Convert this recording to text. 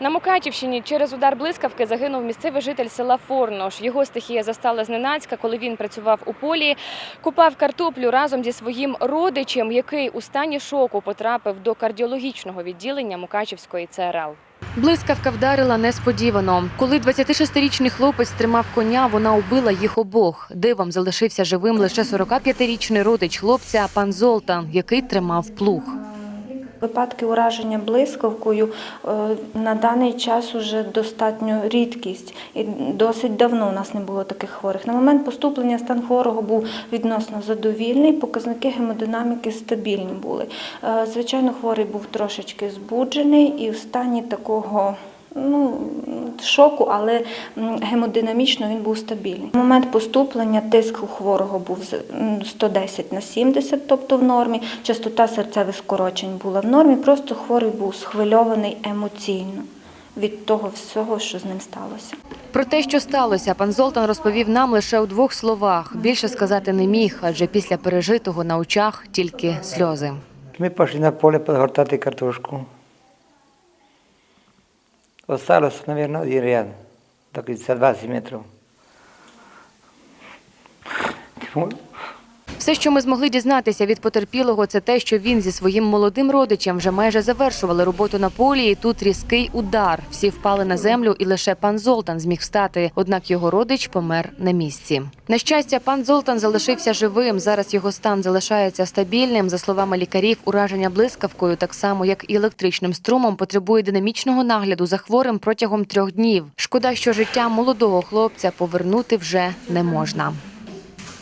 На Мукачівщині через удар блискавки загинув місцевий житель села Форнош. Його стихія застала зненацька, коли він працював у полі, купав картоплю разом зі своїм родичем, який у стані шоку потрапив до кардіологічного відділення Мукачівської ЦРЛ. Блискавка вдарила несподівано. Коли 26-річний хлопець тримав коня, вона убила їх обох. Дивом залишився живим лише 45-річний родич хлопця пан Золтан, який тримав плуг. Випадки ураження блискавкою е, на даний час уже достатньо рідкість, і досить давно у нас не було таких хворих. На момент поступлення стан хворого був відносно задовільний, показники гемодинаміки стабільні були. Е, Звичайно, хворий був трошечки збуджений і в стані такого. Ну, шоку, але гемодинамічно він був стабільний. На момент поступлення тиск у хворого був з- м, 110 на 70, тобто в нормі. Частота серцевих скорочень була в нормі. Просто хворий був схвильований емоційно від того всього, що з ним сталося. Про те, що сталося, пан Золтан розповів нам лише у двох словах. Більше сказати не міг, адже після пережитого на очах тільки сльози. Ми пішли на поле подгортати картошку. Осталось, наверное, один ряд, так 20 метрів. Все, що ми змогли дізнатися від потерпілого, це те, що він зі своїм молодим родичем вже майже завершували роботу на полі. І тут різкий удар. Всі впали на землю, і лише пан Золтан зміг встати. Однак його родич помер на місці. На щастя, пан Золтан залишився живим. Зараз його стан залишається стабільним. За словами лікарів, ураження блискавкою, так само як і електричним струмом, потребує динамічного нагляду за хворим протягом трьох днів. Шкода, що життя молодого хлопця повернути вже не можна.